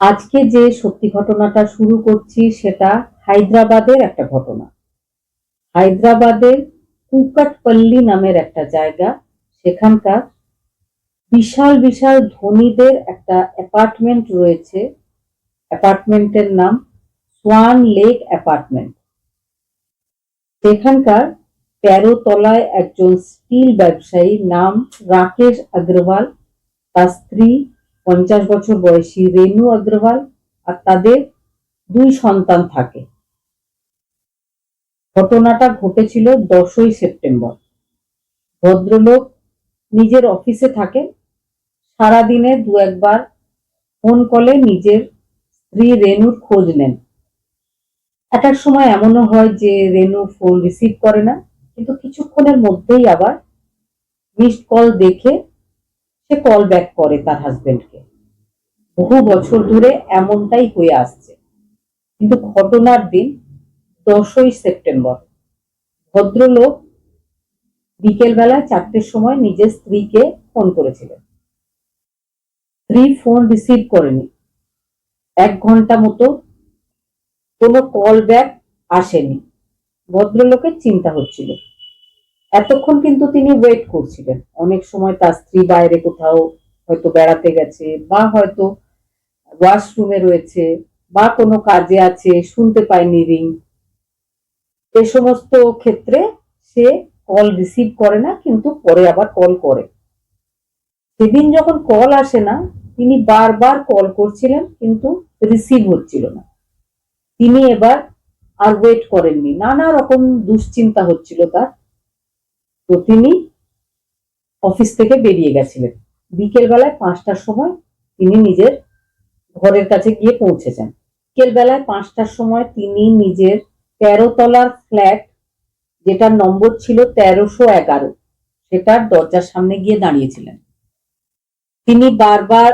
আজকে যে সত্যি ঘটনাটা শুরু করছি সেটা হায়দ্রাবাদের একটা ঘটনা। হায়দ্রাবাদের কুকাটপল্লী নামের একটা জায়গা। সেখানকার বিশাল বিশাল ধনীদের একটা অ্যাপার্টমেন্ট রয়েছে। অ্যাপার্টমেন্টের নাম সোয়ান লেক অ্যাপার্টমেন্ট। সেখানকার তেরো তলায় একজন স্টিল ব্যবসায়ী নাম রাকেশ অগ্রওয়াল তার স্ত্রী পঞ্চাশ বছর বয়সী রেনু অগ্রওয়াল আর তাদের দুই সন্তান থাকে। ঘটনাটা ঘটেছিল দশই সেপ্টেম্বর। ভদ্রলোক নিজের অফিসে থাকে সারাদিনে দু একবার ফোন কলে নিজের স্ত্রী রেনুর খোঁজ নেন। এক সময় এমনও হয় যে রেনু ফোন রিসিভ করে না, কিন্তু কিছুক্ষণের মধ্যেই আবার মিসড কল দেখে সে কল ব্যাক করে তার হাজবেন্ডকে বহু বছর ধরে এমনটাই হয়ে আসছে। কিন্তু ঘটনার দিন দশই সেপ্টেম্বর, ভদ্রলোক বিকেলবেলা চারটের সময় নিজের স্ত্রীকে ফোন করেছিলেন। স্ত্রী ফোন রিসিভ করেনি। এক ঘণ্টা মতো কোনো কল ব্যাক আসেনি। ভদ্রলোকের চিন্তা হচ্ছিল। এতক্ষণ কিন্তু তিনি ওয়েট করছিলেন। অনেক সময় তার স্ত্রী বাইরে কোথাও হয়তো বেড়াতে গেছে বা হয়তো ওয়াশরুমে রয়েছে বা কোনো কাজে আছে, শুনতে পায়নি রিং এ সমস্ত ক্ষেত্রে সে কল রিসিভ করে না, কিন্তু পরে আবার কল করে। সেদিন যখন কল আসে না, তিনি বারবার কল করছিলেন, কিন্তু রিসিভ হচ্ছিল না। তিনি এবার আর ওয়েট করেননি। নানা রকম দুশ্চিন্তা হচ্ছিল তার। তো তিনি অফিস থেকে বেরিয়ে গেছিলেন। বিকেল বেলায় পাঁচটার সময় তিনি নিজের ঘরের কাছে গিয়ে পৌঁছেছেন। বিকেল বেলায় পাঁচটার সময় তিনি নিজের তেরো তলার ফ্ল্যাট, যেটার নম্বর ছিল তেরোশো এগারো, সেটার দরজার সামনে গিয়ে দাঁড়িয়েছিলেন। তিনি বারবার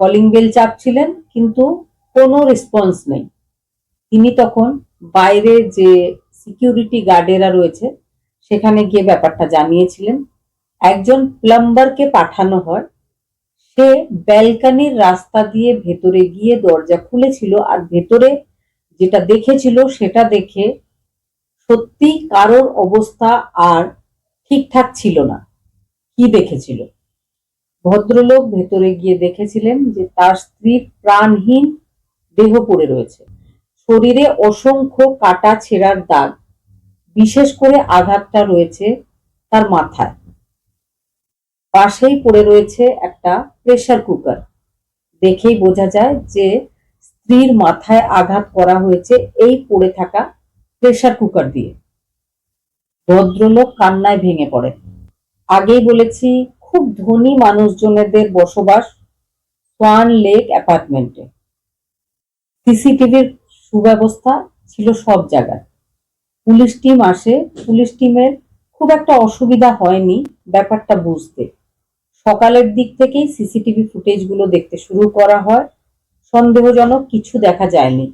কলিং বেল চাপছিলেন, কিন্তু কোনো রেসপন্স নেই। তিনি তখন বাইরে যে সিকিউরিটি গার্ডেরা রয়েছে সেখানে গিয়ে ব্যাপারটা জানিয়েছিলেন। একজন প্লাম্বারকে পাঠানো হয়। সে ব্যালকানির রাস্তা দিয়ে ভেতরে গিয়ে দরজা খুলেছিল আর ভেতরে যেটা দেখেছিল সেটা দেখে সত্যি কারোর অবস্থা আর ঠিকঠাক ছিল না। কি দেখেছিল? ভদ্রলোক ভেতরে গিয়ে দেখেছিলেন যে তার স্ত্রীর প্রাণহীন দেহ পড়ে রয়েছে। শরীরে অসংখ্য কাটা ছেঁড়ার দাগ। বিশেষ করে আঘাতটা রয়েছে তার মাথায়। পাশেই পড়ে রয়েছে একটা প্রেসার কুকার। দেখেই বোঝা যায় যে স্ত্রীর মাথায় আঘাত করা হয়েছে এই পড়ে থাকা প্রেসার কুকার দিয়ে। ভদ্রলোক কান্নায় ভেঙে পড়ে আগেই বলেছি, খুব ধনী মানুষজনেদের বসবাস সোয়ান লেক অ্যাপার্টমেন্টে। সিসিটিভির সুব্যবস্থা ছিল সব জায়গায়। পুলিশ টিম আসে, পুলিশ টিমের খুব একটা অসুবিধা হয়নি ব্যাপারটা বুঝতে। সকালের দিক থেকেই সিসিটিভি ফুটেজগুলো দেখতে শুরু করা হয়, সন্দেহজনক কিছু দেখা যায়নি।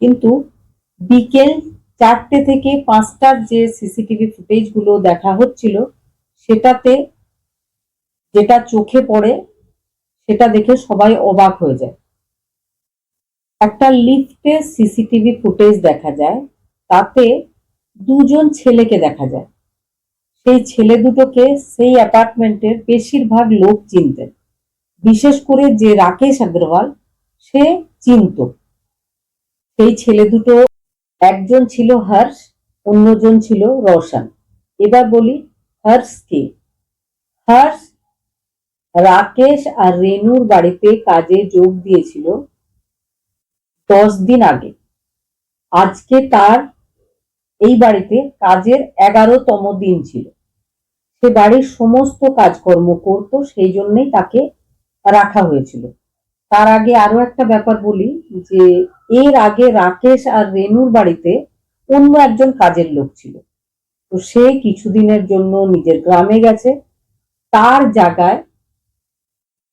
কিন্তু বিকেল চারটে থেকে পাঁচটার যে সিসিটিভি ফুটেজগুলো দেখা হচ্ছিল, সেটাতে যেটা চোখে পড়ে, সেটা দেখে সবাই অবাক হয়ে যায়। একটা লিফটে সিসিটিভি ফুটেজ দেখা যায় তাতে দুজন ছেলেকে দেখা যায়। সেই ছেলে দুটোকে সেই অ্যাপার্টমেন্টের বেশিরভাগ লোক চিনতেন। বিশেষ করে যে রাকেশ অগ্রওয়াল সে চিনত। সেই ছেলে দুটো, একজন ছিল হর্ষ, অন্যজন ছিল রোশন। এবার বলি, হর্ষ কে? হর্ষ, রাকেশ আর রেনুর বাড়িতে কাজে যোগ দিয়েছিল দশ দিন আগে। আজকে তার এই বাড়িতে কাজের এগারোতম দিন ছিল। সে বাড়ির সমস্ত কাজকর্ম করত, সেই জন্যই তাকে রাখা হয়েছিল। তার আগে আরও একটা ব্যাপার বলি, যে এর আগে রাকেশ আর রেনুর বাড়িতে অন্য একজন কাজের লোক ছিল। তো সে কিছুদিনের জন্য নিজের গ্রামে গেছে। তার জায়গায়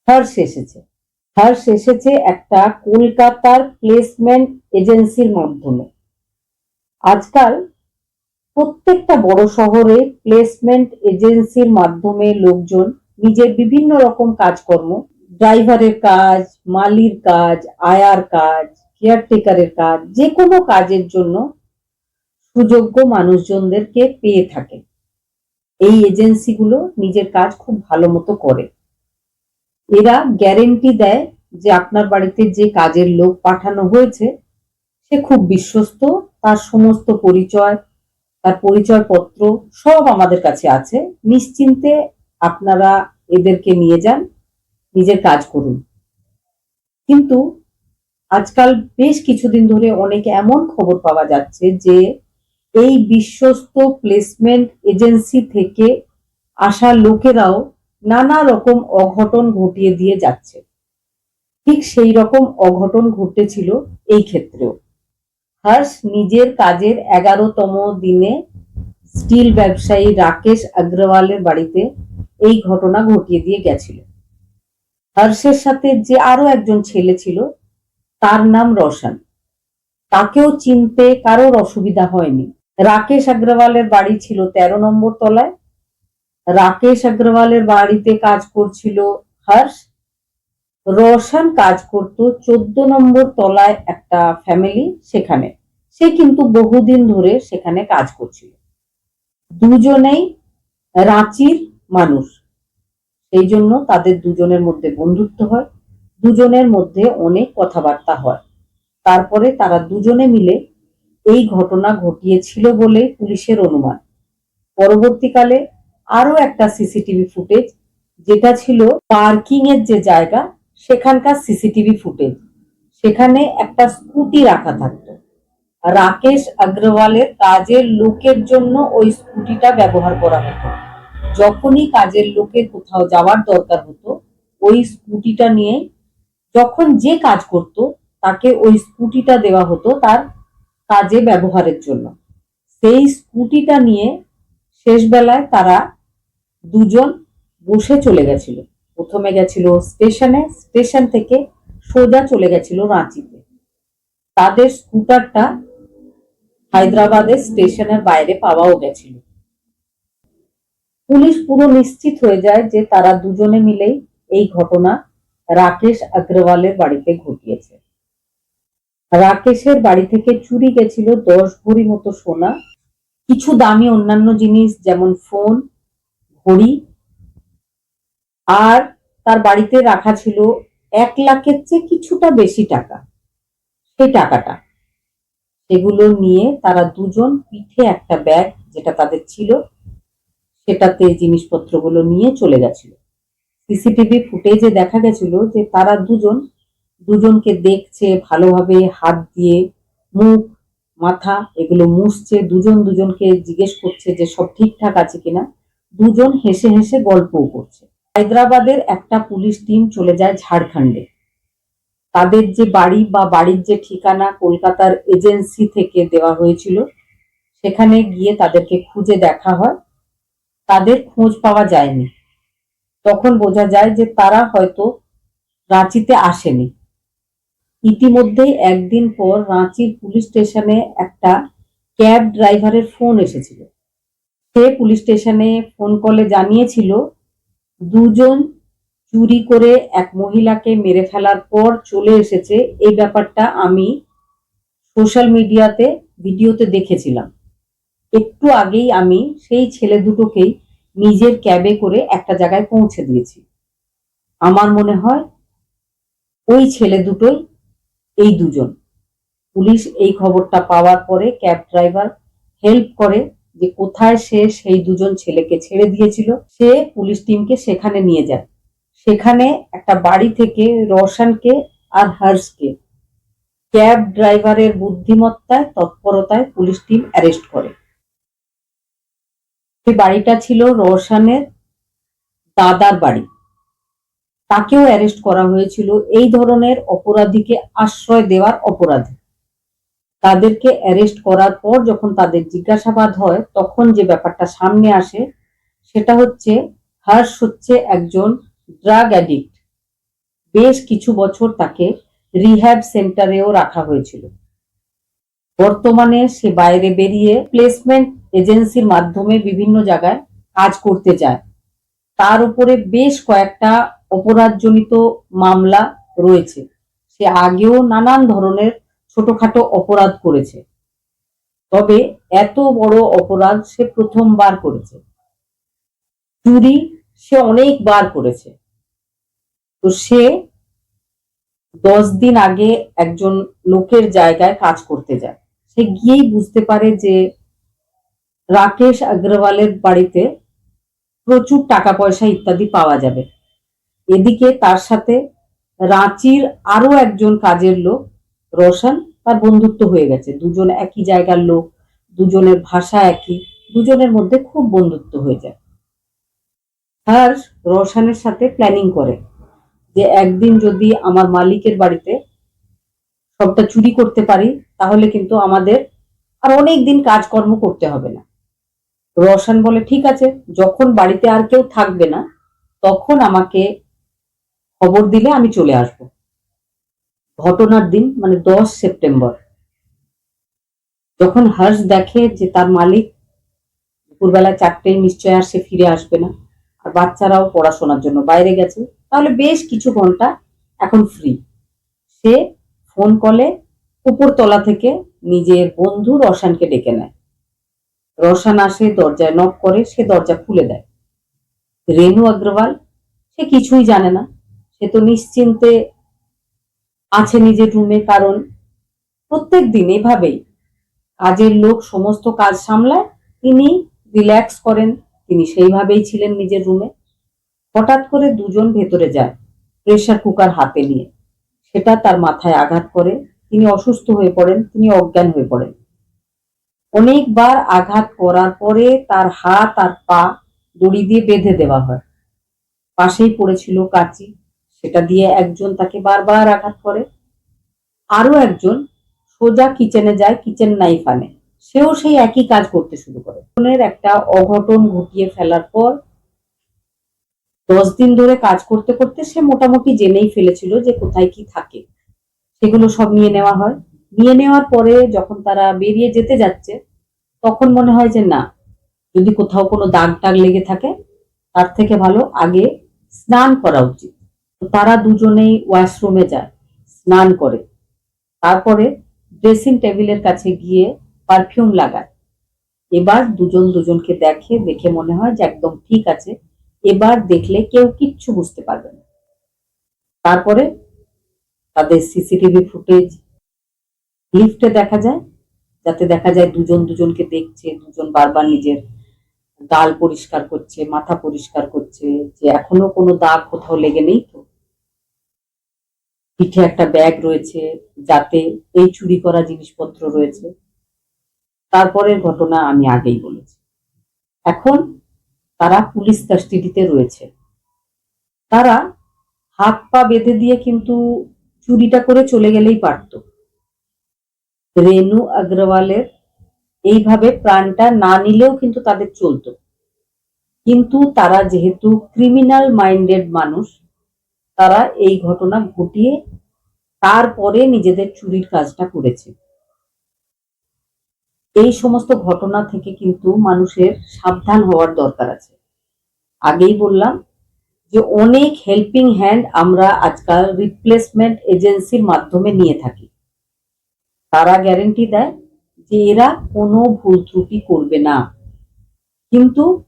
হর্ষ এসেছে। হর্ষ এসেছে একটা কলকাতার প্লেসমেন্ট এজেন্সির মাধ্যমে। আজকাল প্রত্যেকটা বড় শহরে প্লেসমেন্ট এজেন্সির মাধ্যমে লোকজন নিজের বিভিন্ন রকম কাজকর্ম ড্রাইভারের কাজ, মালির কাজ, আয়ার কাজ কেয়ারটেকারের কাজ, যে কোনো কাজের জন্য সুযোগ্য মানুষজনদেরকে পেয়ে থাকে। এই এজেন্সিগুলো নিজের কাজ খুব ভালো মতো করে। এরা গ্যারেন্টি দেয় যে আপনার বাড়িতে যে কাজের লোক পাঠানো হয়েছে, সে খুব বিশ্বস্ত, তার সমস্ত পরিচয় তার পরিচয়পত্র সব আমাদের কাছে আছে। নিশ্চিন্তে আপনারা এদেরকে নিয়ে যান, নিজের কাজ করুন। কিন্তু আজকাল বেশ কিছুদিন ধরে অনেক এমন খবর পাওয়া যাচ্ছে যে, এই বিশ্বস্ত প্লেসমেন্ট এজেন্সি থেকে আসা লোকেরাও নানা রকম অঘটন ঘটিয়ে দিয়ে যাচ্ছে। ঠিক সেই রকম অঘটন ঘটেছিল এই ক্ষেত্রেও। হর্ষ নিজের কাজের এগারোতম দিনে স্টিল ব্যবসায়ী রাকেশ আগ্রওয়ালের বাড়িতে এই ঘটনা ঘটিয়ে দিয়ে গেছিল হর্ষের সাথে যে আরও একজন ছেলে ছিল, তার নাম রোশন। তাকেও চিনতে কারোর অসুবিধা হয়নি। রাকেশ আগ্রওয়ালের বাড়ি ছিল তেরো নম্বর তলায়। রাকেশ আগ্রওয়ালের বাড়িতে কাজ করছিল হর্ষ রোশন কাজ করত চোদ্দ নম্বর তলায় একটা ফ্যামিলি সেখানে। সে কিন্তু বহুদিন ধরে সেখানে কাজ করছিল। দুজনেই রাঁচির মানুষ। সেই জন্য তাদের দুজনের মধ্যে বন্ধুত্ব হয়, দুজনের মধ্যে অনেক কথাবার্তা হয়। তারপরে তারা দুজনে মিলে এই ঘটনা ঘটিয়েছিল বলে পুলিশের অনুমান। পরবর্তীকালে আরও একটা সিসিটিভি ফুটেজ, যেটা ছিল পার্কিং এর যে জায়গা সেখানকার সিসিটিভি ফুটেজ সেখানে একটা স্কুটি রাখা থাকতো। রাকেশ আগ্রওয়ালের কাজের লোকের জন্য ওই স্কুটিটা ব্যবহার করা হতো। যখনই কাজের লোকের কোথাও যাওয়ার দরকার হতো, ওই স্কুটিটা নিয়ে যখন যে কাজ করত, তাকে ওই স্কুটিটা দেওয়া হতো তার কাজে ব্যবহারের জন্য। সেই স্কুটিটা নিয়ে শেষ বেলায় তারা দুজন বসে চলে গেছিল। প্রথমে গেছিল স্টেশনে, স্টেশন থেকে সোজা চলে গেছিল রাঁচিতে। তাদের স্কুটারটা হায়দ্রাবাদের স্টেশনের বাইরে পাওয়াও গেছিল। পুলিশ পুরো নিশ্চিত হয়ে যায় যে তারা দুজনে মিলেই এই ঘটনা রাকেশ আগ্রওয়ালের বাড়িতে ঘটিয়েছে। রাকেশের বাড়ি থেকে চুরি গেছিল দশ ভরি মতো সোনা, কিছু দামি অন্যান্য জিনিস যেমন ফোন, ঘড়ি আর তার বাড়িতে রাখা ছিল এক লাখের চেয়ে কিছুটা বেশি টাকা। সেই টাকাটা সেগুলো নিয়ে তারা দুজন পিঠে একটা ব্যাগ যেটা তাদের ছিল, সেটাতে জিনিসপত্রগুলো নিয়ে চলে গেছিল। সিসিটিভি ফুটেজে দেখা গেছিল যে তারা দুজন, দুজনকে দেখছে, ভালোভাবে হাত দিয়ে মুখ, মাথা এগুলো মুছছে, দুজন দুজনকে জিজ্ঞেস করছে যে সব ঠিকঠাক আছে কিনা। দুজন হেসে হেসে গল্পও করছে। হায়দ্রাবাদের একটা পুলিশ টিম চলে যায় ঝাড়খণ্ডে। তাদের যে বাড়ি বা বাড়ির যে ঠিকানা কলকাতার এজেন্সি থেকে দেওয়া হয়েছিল, সেখানে গিয়ে তাদেরকে খুঁজে দেখা হয়। তাদের খোঁজ পাওয়া যায়নি। তখন বোঝা যায় যে তারা হয়তো রাঁচিতে আসেনি। ইতিমধ্যেই একদিন পর রাঁচির পুলিশ স্টেশনে একটা ক্যাব ড্রাইভারের ফোন এসেছিল। সে পুলিশ স্টেশনে ফোন কলে জানিয়েছিল দুজন চুরি করে এক মহিলাকে মেরে ফেলার পর চলে এসেছে। এই ব্যাপারটা আমি সোশ্যাল মিডিয়াতে, ভিডিওতে দেখেছিলাম। একটু আগেই আমি সেই ছেলে দুটোকেই নিজের ক্যাবে করে একটা জায়গায় পৌঁছে দিয়েছি। আমার মনে হয় ওই ছেলে দুটোই এই দুজন। পুলিশ এই খবরটা পাওয়ার পরে ক্যাব ড্রাইভার হেল্প করে যে কোথায় সে সেই দুজন ছেলেকে ছেড়ে দিয়েছিল, সে পুলিশ টিমকে সেখানে নিয়ে যায়। সেখানে একটা বাড়ি থেকে রোশনকে আর হর্ষকে। ক্যাব ড্রাইভারের বুদ্ধিমত্তায়, তৎপরতায় পুলিশ টিম অ্যারেস্ট করে। সে বাড়িটা ছিল রোশনের দাদার বাড়ি। তাকেও অ্যারেস্ট করা হয়েছিল। এই ধরনের অপরাধীকে আশ্রয় দেওয়ার অপরাধে। তাদেরকে অ্যারেস্ট করার পর যখন তাদের জিজ্ঞাসাবাদ হয়, তখন যে ব্যাপারটা সামনে আসে, সেটা হচ্ছে হর্ষ হচ্ছে একজন ড্রাগ অ্যাডিক্ট বেশ কিছু বছর তাকে রিহ্যাব সেন্টারেও রাখা হয়েছিল। বর্তমানে সে বাইরে বেরিয়ে প্লেসমেন্ট এজেন্সির মাধ্যমে বিভিন্ন জায়গায় কাজ করতে যায়। তার উপরে বেশ কয়েকটা অপরাধজনিত মামলা রয়েছে। সে আগেও নানান ধরনের ছোটখাটো অপরাধ করেছে। তবে এত বড় অপরাধ সে প্রথমবার করেছে। চুরি সে অনেকবার করেছে। তো সে দশ দিন আগে একজন লোকের জায়গায় কাজ করতে যায়। সে গিয়েই বুঝতে পারে যে রাকেশ আগ্রওয়ালের বাড়িতে প্রচুর টাকা পয়সা ইত্যাদি পাওয়া যাবে। এদিকে তার সাথে রাঁচির আরও একজন কাজের লোক রোশন তার বন্ধুত্ব হয়ে গেছে। দুজন একই জায়গার লোক, দুজনের ভাষা একই, দুজনের মধ্যে খুব বন্ধুত্ব হয়ে যায়। হর্ষ রোশনের সাথে প্ল্যানিং করে যে একদিন যদি আমার মালিকের বাড়িতে সবটা চুরি করতে পারি, তাহলে কিন্তু আমাদের আর অনেক দিন কাজকর্ম করতে হবে না। রোশন বলে, ঠিক আছে, যখন বাড়িতে আর কেউ থাকবে না, তখন আমাকে খবর দিলে আমি চলে আসব। ঘটনার দিন মানে দশ সেপ্টেম্বর। যখন হর্ষ দেখে যে তার মালিক দুপুরবেলা চারটেই নিশ্চয় আর সে ফিরে আসবে না, আর বাচ্চারাও পড়াশোনার জন্য বাইরে গেছে, তাহলে বেশ কিছু ঘণ্টা এখন ফ্রি সে ফোন কলে উপরতলা থেকে নিজের বন্ধু রসানকে ডেকে নেয়। রসান আসে, দরজায় নক করে, সে দরজা খুলে দেয়। রেনু অগ্রওয়াল, সে কিছুই জানে না। সে তো নিশ্চিন্তে আছে নিজের রুমে কারণ প্রত্যেক দিন এভাবেই কাজের লোক সমস্ত কাজ সামলায়, তিনি রিল্যাক্স করেন, তিনি সেইভাবেই ছিলেন নিজের রুমে হঠাৎ করে দুজন ভেতরে যায় প্রেসার কুকার হাতে নিয়ে। সেটা তার মাথায় আঘাত করে, তিনি অসুস্থ হয়ে পড়েন, তিনি অজ্ঞান হয়ে পড়েন। অনেকবার আঘাত করার পরে তার হাত আর পা দড়ি দিয়ে বেঁধে দেওয়া হয়। পাশেই পড়েছিল কাচি। সেটা দিয়ে একজন তাকে বারবার আঘাত করে। আরও একজন সোজা কিচেনে যায়, কিচেন নাইফ আনে। সেও সেই একই কাজ করতে শুরু করে। ফোনের একটা অঘটন ঘটিয়ে ফেলার পর দশ দিন ধরে কাজ করতে করতে সে মোটামুটি জেনেই ফেলেছিল যে কোথায় কি থাকে। সেগুলো সব নিয়ে নেওয়া হয়। নিয়ে নেওয়ার পরে যখন তারা বেরিয়ে যেতে যাচ্ছে, তখন মনে হয় যে না, যদি কোথাও কোনো দাগ টাগ লেগে থাকে, তার থেকে ভালো আগে স্নান করা উচিত। তারা দুজনেই ওয়াশরুমে যায়, স্নান করে। তারপরে ড্রেসিং টেবিলের কাছে গিয়ে পারফিউম লাগায়। এবার দুজন দুজনকে দেখে দেখে মনে হয় যে একদম ঠিক আছে। এবার দেখলে কেউ কিচ্ছু বুঝতে পারবে না। তারপরে তাদের সিসিটিভি ফুটেজ, লিফটে দেখা যায়, যাতে দেখা যায় দুজন দুজনকে দেখছে, দুজন বারবার নিজের গাল পরিষ্কার করছে, মাথা পরিষ্কার করছে, যে এখনও কোনো দাগ কোথাও লেগে নেই তো। পিঠে একটা ব্যাগ রয়েছে যাতে এই চুরি করা জিনিসপত্র রয়েছে। তারপরের ঘটনা আমি আগেই বলেছি। এখন তারা পুলিশ কাস্টাডিতে রয়েছে। তারা হাত পা বেঁধে দিয়ে কিন্তু চুরিটা করে চলে গেলেই পারত। রেনু আগ্রওয়ালের এইভাবে প্রাণটা না নিলেও কিন্তু তাদের চলতো। কিন্তু তারা যেহেতু ক্রিমিনাল মাইন্ডেড মানুষ, তারা এই ঘটনা ঘটিয়ে তারপরে নিজেদের চুরির কাজটা করেছে। এই সমস্ত ঘটনা থেকে কিন্তু মানুষের সাবধান হওয়ার দরকার আছে। আগেই বললাম যে অনেক হেল্পিং হ্যান্ড আমরা আজকাল রিপ্লেসমেন্ট এজেন্সির মাধ্যমে নিয়ে থাকি। তারা গ্যারেন্টি দেয় যে এরা কোনো ভুল ত্রুটি করবে না। কিন্তু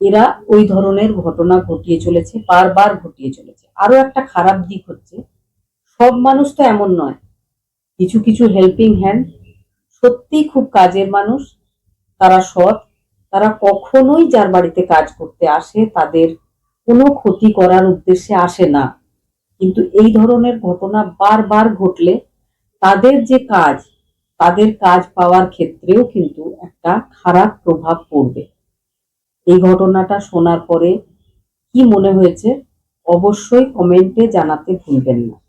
এরা ওই ধরনের ঘটনা ঘটিয়ে চলেছে, বারবার ঘটিয়ে চলেছে। আরও একটা খারাপ দিক হচ্ছে সব মানুষ তো এমন নয়। কিছু কিছু হেল্পিং হ্যান্ড সত্যি খুব কাজের মানুষ। তারা সৎ, তারা কখনোই যার বাড়িতে কাজ করতে আসে, তাদের কোনো ক্ষতি করার উদ্দেশ্যে আসে না। কিন্তু এই ধরনের ঘটনা বারবার ঘটলে তাদের যে কাজ, তাদের কাজ পাওয়ার ক্ষেত্রেও কিন্তু একটা খারাপ প্রভাব পড়বে। এই ঘটনাটা শোনার পরে কি মনে হয়েছে, অবশ্যই কমেন্টে জানাতে ভুলবেন না।